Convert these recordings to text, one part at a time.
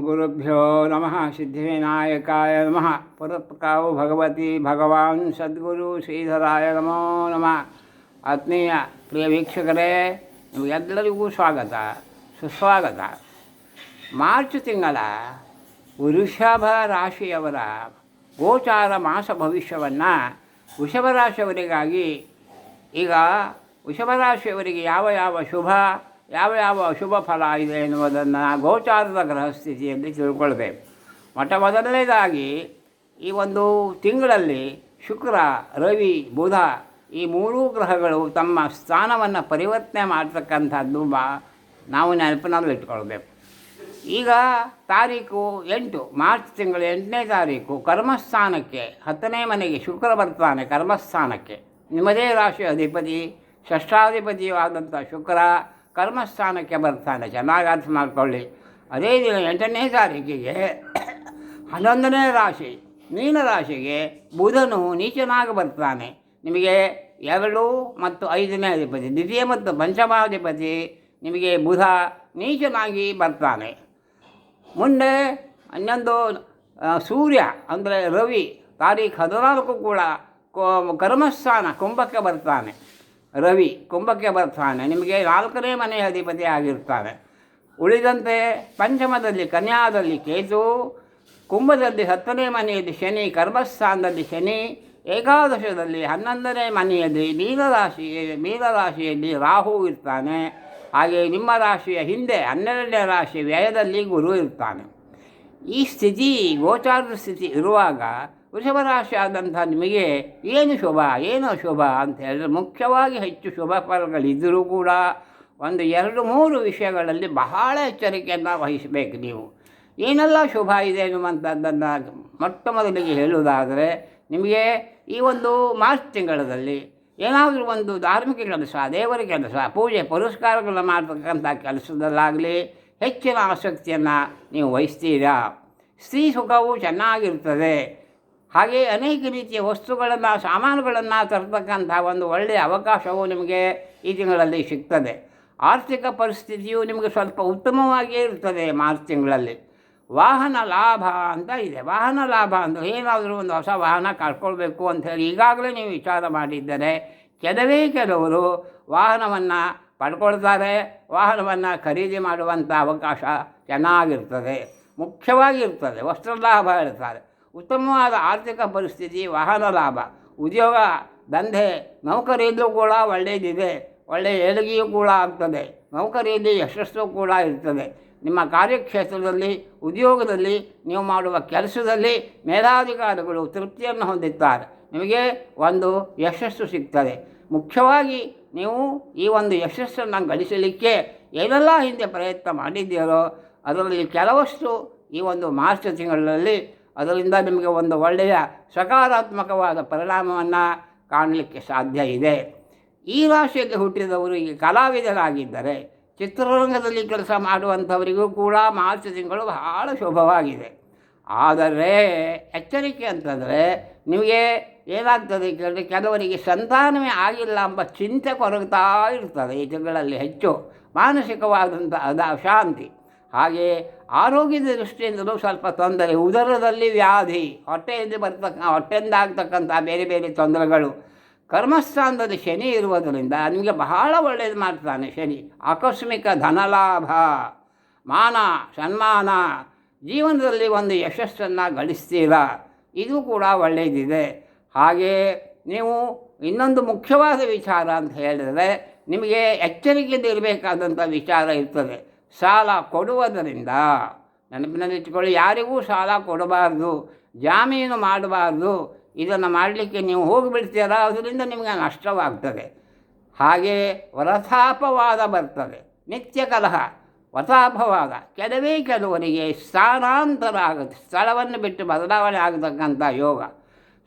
ಗುರುಭ್ಯೋ ನಮಃ ಸಿದ್ಧಿವಿನಾಯಕಾಯ ನಮಃ ಪುರತ್ಕಾವು ಭಗವತಿ ಭಗವಾನ್ ಸದ್ಗುರು ಶ್ರೀಧರಾಯ ನಮೋ ನಮಃ ಆತ್ಮೀಯ ಪ್ರಿಯ ವೀಕ್ಷಕರೇ ನಿಮಗೆಲ್ಲರಿಗೂ ಸ್ವಾಗತ, ಸುಸ್ವಾಗತ. ಮಾರ್ಚ್ ತಿಂಗಳ ವೃಷಭ ರಾಶಿಯವರ ಗೋಚಾರ ಮಾಸ ಭವಿಷ್ಯವನ್ನು ವೃಷಭ ರಾಶಿಯವರಿಗಾಗಿ ಈಗ ವೃಷಭ ರಾಶಿಯವರಿಗೆ ಯಾವ ಯಾವ ಶುಭ ಯಾವ ಯಾವ ಅಶುಭ ಫಲ ಇದೆ ಎನ್ನುವುದನ್ನು ಗೋಚಾರದ ಗ್ರಹಸ್ಥಿತಿಯಲ್ಲಿ ತಿಳ್ಕೊಳ್ಬೇಕು. ಮೊಟ್ಟ ಮೊದಲನೇದಾಗಿ ಈ ಒಂದು ತಿಂಗಳಲ್ಲಿ ಶುಕ್ರ, ರವಿ, ಬುಧ ಈ ಮೂರೂ ಗ್ರಹಗಳು ತಮ್ಮ ಸ್ಥಾನವನ್ನು ಪರಿವರ್ತನೆ ಮಾಡ್ತಕ್ಕಂಥದ್ದು ಬಾ ನಾವು ನೆನಪಿನಲ್ಲಿ ಇಟ್ಕೊಳ್ಬೇಕು. ಈಗ ತಾರೀಕು ಎಂಟು, ಮಾರ್ಚ್ ತಿಂಗಳ ಎಂಟನೇ ತಾರೀಕು ಕರ್ಮಸ್ಥಾನಕ್ಕೆ ಹತ್ತನೇ ಮನೆಗೆ ಶುಕ್ರ ಬರ್ತಾನೆ ಕರ್ಮಸ್ಥಾನಕ್ಕೆ. ನಿಮ್ಮದೇ ರಾಶಿ ಅಧಿಪತಿ ಷಷ್ಠಾಧಿಪತಿಯೂ ಆದಂಥ ಶುಕ್ರ ಕರ್ಮಸ್ಥಾನಕ್ಕೆ ಬರ್ತಾನೆ, ಚೆನ್ನಾಗಿ ಅರ್ಥ ಮಾಡ್ಕೊಳ್ಳಿ. ಅದೇ ದಿನ ಎಂಟನೇ ತಾರೀಕಿಗೆ ಹನ್ನೊಂದನೇ ರಾಶಿ, ಮೀನ ರಾಶಿಗೆ ಬುಧನು ನೀಚನಾಗಿ ಬರ್ತಾನೆ. ನಿಮಗೆ ಎರಡು ಮತ್ತು ಐದನೇ ಅಧಿಪತಿ, ದ್ವಿತೀಯ ಮತ್ತು ಪಂಚಮಾಧಿಪತಿ ನಿಮಗೆ ಬುಧ ನೀಚನಾಗಿ ಬರ್ತಾನೆ. ಮುಂದೆ ಹನ್ನೊಂದು ಸೂರ್ಯ, ಅಂದರೆ ರವಿ, ತಾರೀಖು ಹದಿನಾಲ್ಕು ಕೂಡ ಕರ್ಮಸ್ಥಾನ, ಕುಂಭಕ್ಕೆ ಬರ್ತಾನೆ. ರವಿ ಕುಂಭಕ್ಕೆ ಬರ್ತಾನೆ ನಿಮಗೆ ನಾಲ್ಕನೇ ಮನೆಯ ಅಧಿಪತಿ ಆಗಿರ್ತಾನೆ ಉಳಿದಂತೆ ಪಂಚಮದಲ್ಲಿ ಕನ್ಯಾದಲ್ಲಿ ಕೇತು, ಕುಂಭದಲ್ಲಿ ಹತ್ತನೇ ಮನೆಯಲ್ಲಿ ಶನಿ, ಕರ್ಮಸ್ಥಾನದಲ್ಲಿ ಶನಿ, ಏಕಾದಶದಲ್ಲಿ ಹನ್ನೊಂದನೇ ಮನೆಯಲ್ಲಿ ಮೀನರಾಶಿ ಮೀನರಾಶಿಯಲ್ಲಿ ರಾಹು ಇರ್ತಾನೆ. ಹಾಗೆ ನಿಮ್ಮ ರಾಶಿಯ ಹಿಂದೆ ಹನ್ನೆರಡನೇ ರಾಶಿ ವ್ಯಯದಲ್ಲಿ ಗುರು ಇರ್ತಾನೆ. ಈ ಸ್ಥಿತಿ ಗೋಚಾರದ ಸ್ಥಿತಿ ಇರುವಾಗ ವೃಷಭ ರಾಶಿ ಆದಂಥ ನಿಮಗೆ ಏನು ಶುಭ, ಏನು ಅಶುಭ ಅಂತ ಹೇಳಿದ್ರೆ ಮುಖ್ಯವಾಗಿ ಹೆಚ್ಚು ಶುಭ ಫಲಗಳಿದ್ದರೂ ಕೂಡ ಒಂದು ಎರಡು ಮೂರು ವಿಷಯಗಳಲ್ಲಿ ಬಹಳ ಎಚ್ಚರಿಕೆಯನ್ನು ವಹಿಸಬೇಕು ನೀವು. ಏನೆಲ್ಲ ಶುಭ ಇದೆ ಎನ್ನುವಂಥದ್ದನ್ನು ಮೊಟ್ಟ ಮೊದಲಿಗೆ ಹೇಳುವುದಾದರೆ ನಿಮಗೆ ಈ ಒಂದು ಮಾರ್ಚ್ ತಿಂಗಳಲ್ಲಿ ಏನಾದರೂ ಒಂದು ಧಾರ್ಮಿಕ ಕೆಲಸ, ದೇವರ ಕೆಲಸ, ಪೂಜೆ, ಪುರಸ್ಕಾರಗಳನ್ನು ಮಾಡ್ತಕ್ಕಂಥ ಕೆಲಸದಲ್ಲಾಗಲಿ ಹೆಚ್ಚಿನ ಆಸಕ್ತಿಯನ್ನು ನೀವು ವಹಿಸ್ತೀರಾ? ಸ್ತ್ರೀ ಸುಖವು ಚೆನ್ನಾಗಿರ್ತದೆ ಹಾಗೆ ಅನೇಕ ರೀತಿಯ ವಸ್ತುಗಳನ್ನು, ಸಾಮಾನುಗಳನ್ನು ತರತಕ್ಕಂಥ ಒಂದು ಒಳ್ಳೆಯ ಅವಕಾಶವು ನಿಮಗೆ ಈ ತಿಂಗಳಲ್ಲಿ ಸಿಗ್ತದೆ. ಆರ್ಥಿಕ ಪರಿಸ್ಥಿತಿಯು ನಿಮಗೆ ಸ್ವಲ್ಪ ಉತ್ತಮವಾಗಿಯೇ ಇರ್ತದೆ ಮಾರ್ಚ್ ತಿಂಗಳಲ್ಲಿ. ವಾಹನ ಲಾಭ ಅಂತ ಇದೆ. ವಾಹನ ಲಾಭ ಅಂದರೆ ಏನಾದರೂ ಒಂದು ಹೊಸ ವಾಹನ ಕಳ್ಕೊಳ್ಬೇಕು ಅಂತ ಹೇಳಿ ಈಗಾಗಲೇ ನೀವು ವಿಚಾರ ಮಾಡಿದ್ದರೆ ಕೆಲವೇ ಕೆಲವರು ವಾಹನವನ್ನು ಪಡ್ಕೊಳ್ತಾರೆ, ವಾಹನವನ್ನು ಖರೀದಿ ಮಾಡುವಂಥ ಅವಕಾಶ ಚೆನ್ನಾಗಿರ್ತದೆ, ಮುಖ್ಯವಾಗಿರ್ತದೆ ವಸ್ತ್ರ ಲಾಭ ಇರ್ತಾರೆ ಉತ್ತಮವಾದ ಆರ್ಥಿಕ ಪರಿಸ್ಥಿತಿ, ವಾಹನ ಲಾಭ, ಉದ್ಯೋಗ, ದಂಧೆ ನೌಕರಿಯಲ್ಲೂ ಕೂಡ ಒಳ್ಳೆಯದಿದೆ ಒಳ್ಳೆಯ ಏಳಿಗೆಯೂ ಕೂಡ ಆಗ್ತದೆ. ನೌಕರಿಯಲ್ಲಿ ಯಶಸ್ಸು ಕೂಡ ಇರ್ತದೆ. ನಿಮ್ಮ ಕಾರ್ಯಕ್ಷೇತ್ರದಲ್ಲಿ, ಉದ್ಯೋಗದಲ್ಲಿ, ನೀವು ಮಾಡುವ ಕೆಲಸದಲ್ಲಿ ಮೇಲಾಧಿಕಾರಿಗಳು ತೃಪ್ತಿಯನ್ನು ಹೊಂದಿದ್ದಾರೆ. ನಿಮಗೆ ಒಂದು ಯಶಸ್ಸು ಸಿಗ್ತದೆ. ಮುಖ್ಯವಾಗಿ ನೀವು ಈ ಒಂದು ಯಶಸ್ಸನ್ನು ಗಳಿಸಲಿಕ್ಕೆ ಏನೆಲ್ಲ ಹಿಂದೆ ಪ್ರಯತ್ನ ಮಾಡಿದ್ದೀರೋ, ಅದರಲ್ಲಿ ಕೆಲವಷ್ಟು ಈ ಒಂದು ಮಾರ್ಚ್ ತಿಂಗಳಲ್ಲಿ ಅದರಿಂದ ನಿಮಗೆ ಒಂದು ಒಳ್ಳೆಯ ಸಕಾರಾತ್ಮಕವಾದ ಪರಿಣಾಮವನ್ನು ಕಾಣಲಿಕ್ಕೆ ಸಾಧ್ಯ ಇದೆ. ಈ ರಾಶಿಯಲ್ಲಿ ಹುಟ್ಟಿದವರು ಈ ಕಲಾವಿದರಾಗಿದ್ದರೆ, ಚಿತ್ರರಂಗದಲ್ಲಿ ಕೆಲಸ ಮಾಡುವಂಥವರಿಗೂ ಕೂಡ ಮಾರ್ಚ್ ತಿಂಗಳು ಬಹಳ ಶುಭವಾಗಿದೆ. ಆದರೆ, ಎಚ್ಚರಿಕೆ ಅಂತಂದರೆ ನಿಮಗೆ ಏನಾಗ್ತದೆ ಕೇಳಿದ್ರೆ ಕೆಲವರಿಗೆ ಸಂತಾನವೇ ಆಗಿಲ್ಲ ಎಂಬ ಚಿಂತೆ ಕೊರಗ್ತಾ ಇರ್ತದೆ ಈ ತಿಂಗಳಲ್ಲಿ ಹೆಚ್ಚು. ಮಾನಸಿಕವಾದಂಥ ಅದ, ಅಶಾಂತಿ. ಹಾಗೆ ಆರೋಗ್ಯದ ದೃಷ್ಟಿಯಿಂದಲೂ ಸ್ವಲ್ಪ ತೊಂದರೆ. ಉದರದಲ್ಲಿ ವ್ಯಾಧಿ, ಹೊಟ್ಟೆಯಲ್ಲಿ ಬರ್ತಕ್ಕ ಹೊಟ್ಟೆಯಿಂದ ಆಗ್ತಕ್ಕಂಥ ಬೇರೆ ಬೇರೆ ತೊಂದರೆಗಳು. ಕರ್ಮಸ್ಥಾನದಲ್ಲಿ ಶನಿ ಇರುವುದರಿಂದ ನಿಮಗೆ ಬಹಳ ಒಳ್ಳೆಯದು ಮಾಡ್ತಾನೆ ಶನಿ. ಆಕಸ್ಮಿಕ ಧನಲಾಭ, ಮಾನ, ಸನ್ಮಾನ, ಜೀವನದಲ್ಲಿ ಒಂದು ಯಶಸ್ಸನ್ನು ಗಳಿಸ್ತೀರಾ? ಇದು ಕೂಡ ಒಳ್ಳೆಯದಿದೆ ಹಾಗೆ ನೀವು ಇನ್ನೊಂದು ಮುಖ್ಯವಾದ ವಿಚಾರ ಅಂತ ಹೇಳಿದರೆ ನಿಮಗೆ ಎಚ್ಚರಿಕೆಯಿಂದ ಇರಬೇಕಾದಂಥ ವಿಚಾರ ಇರ್ತದೆ. ಸಾಲ ಕೊಡುವುದರಿಂದ ನೆನಪಿನಲ್ಲಿಟ್ಟುಕೊಳ್ಳಿ, ಯಾರಿಗೂ ಸಾಲ ಕೊಡಬಾರ್ದು, ಜಾಮೀನು ಮಾಡಬಾರ್ದು, ಇದನ್ನು ಮಾಡಲಿಕ್ಕೆ ನೀವು ಹೋಗಿಬಿಡ್ತೀರ, ಅದರಿಂದ ನಿಮಗೆ ನಷ್ಟವಾಗ್ತದೆ. ಹಾಗೆ ವರಥಾಪವಾದ ಬರ್ತದೆ, ನಿತ್ಯ ಕಲಹ, ವತಾಪವಾದ. ಕೆಲವೇ ಕೆಲವರಿಗೆ ಸ್ಥಾನಾಂತರ ಆಗುತ್ತೆ ಸ್ಥಳವನ್ನು ಬಿಟ್ಟು ಬದಲಾವಣೆ ಆಗತಕ್ಕಂಥ ಯೋಗ.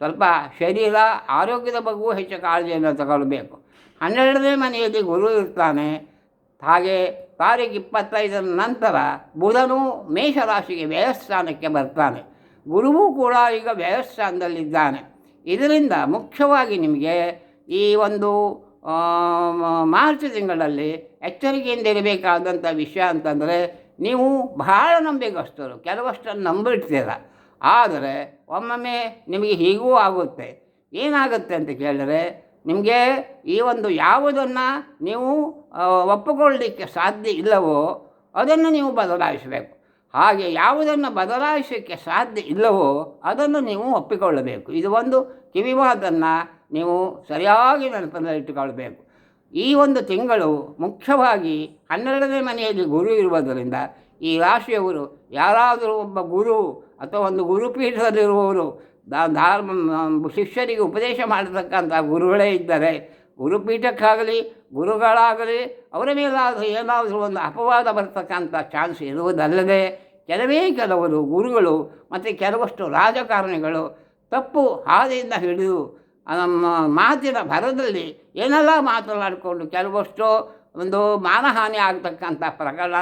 ಸ್ವಲ್ಪ ಶರೀರ, ಆರೋಗ್ಯದ ಬಗ್ಗೂ ಹೆಚ್ಚು ಕಾಳಜಿಯನ್ನು ತಗೊಳ್ಬೇಕು. ಹನ್ನೆರಡನೇ ಮನೆಯಲ್ಲಿ ಗುರು ಇರ್ತಾನೆ ಹಾಗೆ ತಾರೀಕು ಇಪ್ಪತ್ತೈದರ ನಂತರ ಬುಧನು ಮೇಷರಾಶಿಗೆ ವ್ಯಯಸ್ಥಾನಕ್ಕೆ ಬರ್ತಾನೆ. ಗುರುವೂ ಕೂಡ ಈಗ ವ್ಯಯಸ್ಥಾನದಲ್ಲಿದ್ದಾನೆ. ಇದರಿಂದ ಮುಖ್ಯವಾಗಿ ನಿಮಗೆ ಈ ಒಂದು ಮಾರ್ಚ್ ತಿಂಗಳಲ್ಲಿ ಎಚ್ಚರಿಕೆಯಿಂದ ಇರಬೇಕಾದಂಥ ವಿಷಯ ಅಂತಂದರೆ ನೀವು ಬಹಳ ನಂಬಿಕಸ್ತರು ಕೆಲವಷ್ಟನ್ನು ನಂಬಿಡ್ತೀರ ಆದರೆ ಒಮ್ಮೊಮ್ಮೆ ನಿಮಗೆ ಹೀಗೂ ಆಗುತ್ತೆ. ಏನಾಗುತ್ತೆ ಅಂತ ಕೇಳಿದ್ರೆ ನಿಮಗೆ ಈ ಒಂದು ಯಾವುದನ್ನು ನೀವು ಒಪ್ಪಿಕೊಳ್ಳಲಿಕ್ಕೆ ಸಾಧ್ಯ ಇಲ್ಲವೋ ಅದನ್ನು ನೀವು ಬದಲಾಯಿಸಬೇಕು. ಹಾಗೆ ಯಾವುದನ್ನು ಬದಲಾಯಿಸೋಕ್ಕೆ ಸಾಧ್ಯ ಇಲ್ಲವೋ ಅದನ್ನು ನೀವು ಒಪ್ಪಿಕೊಳ್ಳಬೇಕು. ಇದು ಒಂದು ಕಿವಿವಾದನ್ನು ನೀವು ಸರಿಯಾಗಿ ನೆನಪಿನಲ್ಲಿಟ್ಟುಕೊಳ್ಬೇಕು. ಈ ಒಂದು ತಿಂಗಳು ಮುಖ್ಯವಾಗಿ ಹನ್ನೆರಡನೇ ಮನೆಯಲ್ಲಿ ಗುರು ಇರುವುದರಿಂದ ಈ ರಾಶಿಯವರು ಯಾರಾದರೂ ಒಬ್ಬ ಗುರು ಅಥವಾ ಒಂದು ಗುರುಪೀಠದಲ್ಲಿರುವವರು ಧಾರ್ಮ ಶಿಷ್ಯರಿಗೆ ಉಪದೇಶ ಮಾಡತಕ್ಕಂಥ ಗುರುಗಳೇ ಇದ್ದರೆ ಗುರುಪೀಠಕ್ಕಾಗಲಿ, ಗುರುಗಳಾಗಲಿ, ಅವರ ಮೇಲಾದರೂ ಏನಾದರೂ ಒಂದು ಅಪವಾದ ಬರ್ತಕ್ಕಂಥ ಚಾನ್ಸ್ ಇರುವುದಲ್ಲದೆ ಕೆಲವೇ ಕೆಲವರು ಗುರುಗಳು ಮತ್ತು ಕೆಲವಷ್ಟು ರಾಜಕಾರಣಿಗಳು ತಪ್ಪು ಹಾದಿಯಿಂದ ಹಿಡಿದು ನಮ್ಮ ಮಾತಿನ ಭರದಲ್ಲಿ ಏನೆಲ್ಲ ಮಾತನಾಡಿಕೊಂಡು ಕೆಲವಷ್ಟು ಒಂದು ಮಾನಹಾನಿ ಆಗ್ತಕ್ಕಂಥ ಪ್ರಕರಣ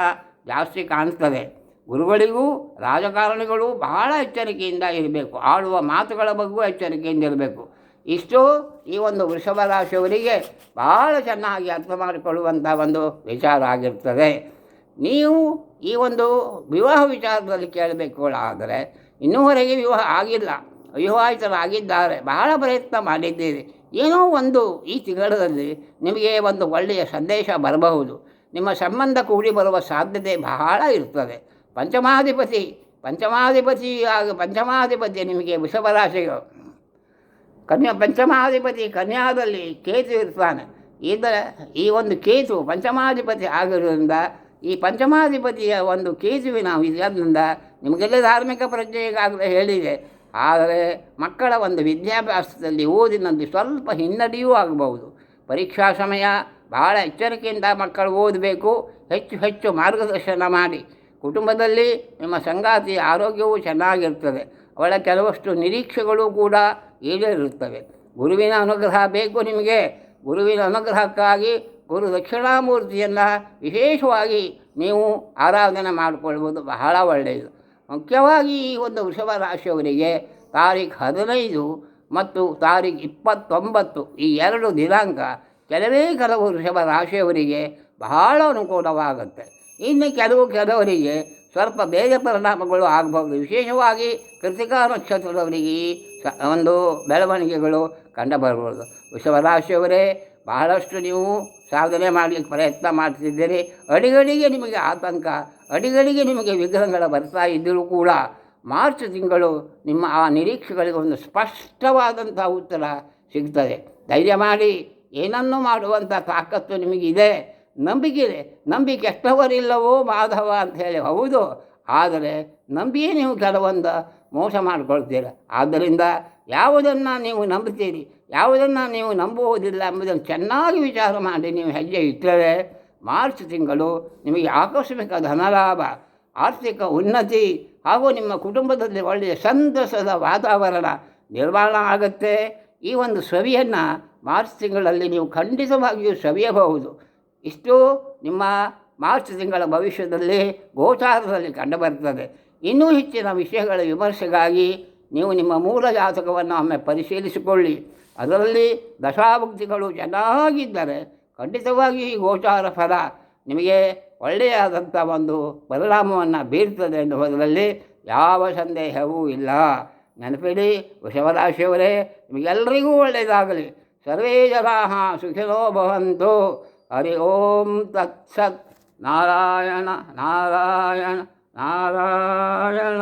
ಜಾಸ್ತಿ ಕಾಣ್ತದೆ. ಗುರುಗಳಿಗೂ ರಾಜಕಾರಣಿಗಳು ಬಹಳ ಎಚ್ಚರಿಕೆಯಿಂದ ಇರಬೇಕು. ಆಡುವ ಮಾತುಗಳ ಬಗ್ಗೂ ಎಚ್ಚರಿಕೆಯಿಂದ ಇರಬೇಕು. ಇಷ್ಟು ಈ ಒಂದು ವೃಷಭ ರಾಶಿಯವರಿಗೆ ಬಹಳ ಚೆನ್ನಾಗಿ ಅರ್ಥ ಮಾಡಿಕೊಳ್ಳುವಂಥ ಒಂದು ವಿಚಾರ ಆಗಿರ್ತದೆ. ನೀವು ಈ ಒಂದು ವಿವಾಹ ವಿಚಾರದಲ್ಲಿ ಕೇಳಬೇಕು ಆದರೆ ಇನ್ನೂವರೆಗೆ ವಿವಾಹ ಆಗಿಲ್ಲ. ವಿವಾಹಿತರಾಗಿದ್ದಾರೆ. ಬಹಳ ಪ್ರಯತ್ನ ಮಾಡಿದ್ದೀರಿ. ಏನೋ ಒಂದು ಈ ತಿಂಗಳಲ್ಲಿ ನಿಮಗೆ ಒಂದು ಒಳ್ಳೆಯ ಸಂದೇಶ ಬರಬಹುದು. ನಿಮ್ಮ ಸಂಬಂಧ ಕೂಡಿ ಬರುವ ಸಾಧ್ಯತೆ ಬಹಳ ಇರ್ತದೆ. ಪಂಚಮಾಧಿಪತಿ ಪಂಚಮಾಧಿಪತಿ ಆಗ ಪಂಚಮಾಧಿಪತಿ ನಿಮಗೆ ವೃಷಭರಾಶಿಗಳು ಕನ್ಯಾ, ಪಂಚಮಾಧಿಪತಿ ಕನ್ಯಾದಲ್ಲಿ ಕೇತು ಇರ್ತಾನೆ. ಇದರ ಈ ಒಂದು ಕೇತು ಪಂಚಮಾಧಿಪತಿ ಆಗಿರೋದ್ರಿಂದ ಈ ಪಂಚಮಾಧಿಪತಿಯ ಒಂದು ಕೇತುವಿನ ಇದರಿಂದ ನಿಮಗೆಲ್ಲ ಧಾರ್ಮಿಕ ಪ್ರಜ್ಞೆಗಾಗಲೇ ಹೇಳಿದೆ. ಆದರೆ ಮಕ್ಕಳ ಒಂದು ವಿದ್ಯಾಭ್ಯಾಸದಲ್ಲಿ ಓದಿನಲ್ಲಿ ಸ್ವಲ್ಪ ಹಿನ್ನಡೆಯೂ ಆಗಬಹುದು. ಪರೀಕ್ಷಾ ಸಮಯ, ಬಹಳ ಎಚ್ಚರಿಕೆಯಿಂದ ಮಕ್ಕಳು ಓದಬೇಕು. ಹೆಚ್ಚು ಹೆಚ್ಚು ಮಾರ್ಗದರ್ಶನ ಮಾಡಿ. ಕುಟುಂಬದಲ್ಲಿ ನಿಮ್ಮ ಸಂಗಾತಿ ಆರೋಗ್ಯವು ಚೆನ್ನಾಗಿರ್ತದೆ. ಅವಳ ಕೆಲವಷ್ಟು ನಿರೀಕ್ಷೆಗಳು ಕೂಡ ಈಡೇರಿರುತ್ತವೆ. ಗುರುವಿನ ಅನುಗ್ರಹ ಬೇಕು ನಿಮಗೆ. ಗುರುವಿನ ಅನುಗ್ರಹಕ್ಕಾಗಿ ಗುರು ದಕ್ಷಿಣಾಮೂರ್ತಿಯನ್ನು ವಿಶೇಷವಾಗಿ ನೀವು ಆರಾಧನೆ ಮಾಡಿಕೊಳ್ಳುವುದು ಬಹಳ ಒಳ್ಳೆಯದು. ಮುಖ್ಯವಾಗಿ ಈ ಒಂದು ವೃಷಭ ರಾಶಿಯವರಿಗೆ ತಾರೀಖು ಹದಿನೈದು ಮತ್ತು ತಾರೀಖು ಇಪ್ಪತ್ತೊಂಬತ್ತು ಈ ಎರಡು ದಿನಾಂಕ ಕೆಲವೇ ಕೆಲವು ವೃಷಭ ರಾಶಿಯವರಿಗೆ ಬಹಳ ಅನುಕೂಲವಾಗುತ್ತೆ. ಇನ್ನು ಕೆಲವು ಕೆಲವರಿಗೆ ಸ್ವಲ್ಪ ಬೇರೆ ಪರಿಣಾಮಗಳು ಆಗಬಹುದು. ವಿಶೇಷವಾಗಿ ಕೃತಿಕಾ ನಕ್ಷತ್ರದವರಿಗೆ ಸ- ಒಂದು ಬೆಳವಣಿಗೆಗಳು ಕಂಡುಬರಬಹುದು. ವೃಷಭರಾಶಿಯವರೇ ಬಹಳಷ್ಟು ನೀವು ಸಾಧನೆ ಮಾಡಲಿಕ್ಕೆ ಪ್ರಯತ್ನ ಮಾಡ್ತಿದ್ದೀರಿ. ಅಡಿಗಡಿಗೆ ನಿಮಗೆ ಆತಂಕ, ಅಡಿಗಡಿಗೆ ನಿಮಗೆ ವಿಘ್ನಗಳ ಬರ್ತಾ ಇದ್ದರೂ ಕೂಡ ಮಾರ್ಚ್ ತಿಂಗಳು ನಿಮ್ಮ ಆ ನಿರೀಕ್ಷೆಗಳಿಗೆ ಒಂದು ಸ್ಪಷ್ಟವಾದಂಥ ಉತ್ತರ ಸಿಗ್ತದೆ. ಧೈರ್ಯ ಮಾಡಿ ಏನನ್ನು ಮಾಡುವಂಥ ತಾಕತ್ತು ನಿಮಗಿದೆ. ನಂಬಿಕೆ ನಂಬಿಕೆ ಎಷ್ಟವರಿಲ್ಲವೋ ಮಾಧವ ಅಂತ ಹೇಳಿ, ಹೌದು. ಆದರೆ ನಂಬಿಯೇ ನೀವು ಕೆಲವೊಂದು ಮೋಸ ಮಾಡಿಕೊಳ್ತೀರ. ಆದ್ದರಿಂದ ಯಾವುದನ್ನು ನೀವು ನಂಬುತ್ತೀರಿ, ಯಾವುದನ್ನು ನೀವು ನಂಬುವುದಿಲ್ಲ ಎಂಬುದನ್ನು ಚೆನ್ನಾಗಿ ವಿಚಾರ ಮಾಡಿ ನೀವು ಹೆಜ್ಜೆ ಇಟ್ಟರೆ ಮಾರ್ಚ್ ತಿಂಗಳು ನಿಮಗೆ ಆಕಸ್ಮಿಕ ಧನಲಾಭ, ಆರ್ಥಿಕ ಉನ್ನತಿ ಹಾಗೂ ನಿಮ್ಮ ಕುಟುಂಬದಲ್ಲಿ ಒಳ್ಳೆಯ ಸಂತಸದ ವಾತಾವರಣ ನಿರ್ಮಾಣ ಆಗುತ್ತೆ. ಈ ಒಂದು ಸವಿಯನ್ನು ಮಾರ್ಚ್ ತಿಂಗಳಲ್ಲಿ ನೀವು ಖಂಡಿತವಾಗಿಯೂ ಸವಿಯಬಹುದು. ಇಷ್ಟು ನಿಮ್ಮ ಮಾರ್ಚ್ ತಿಂಗಳ ಭವಿಷ್ಯದಲ್ಲಿ ಗೋಚಾರದಲ್ಲಿ ಕಂಡುಬರುತ್ತದೆ ಇನ್ನೂ ಹೆಚ್ಚಿನ ವಿಷಯಗಳ ವಿಮರ್ಶೆಗಾಗಿ ನೀವು ನಿಮ್ಮ ಮೂಲ ಜಾತಕವನ್ನು ಒಮ್ಮೆ ಪರಿಶೀಲಿಸಿಕೊಳ್ಳಿ. ಅದರಲ್ಲಿ ದಶಾಭಕ್ತಿಗಳು ಚೆನ್ನಾಗಿದ್ದರೆ ಖಂಡಿತವಾಗಿ ಈ ಗೋಚಾರ ಫಲ ನಿಮಗೆ ಒಳ್ಳೆಯದಾದಂಥ ಒಂದು ಪರಿಣಾಮವನ್ನು ಬೀರ್ತದೆ ಎನ್ನುವುದರಲ್ಲಿ ಯಾವ ಸಂದೇಹವೂ ಇಲ್ಲ. ನೆನಪಿಡಿ, ವೃಷಭರಾಶಿಯವರೇ, ನಿಮಗೆಲ್ಲರಿಗೂ ಒಳ್ಳೆಯದಾಗಲಿ. ಸರ್ವೇ ಜನಾ ಸುಖಿನೋ ಭವಂತು. हरि ओम तत्सत् नारायण नारायण नारायण।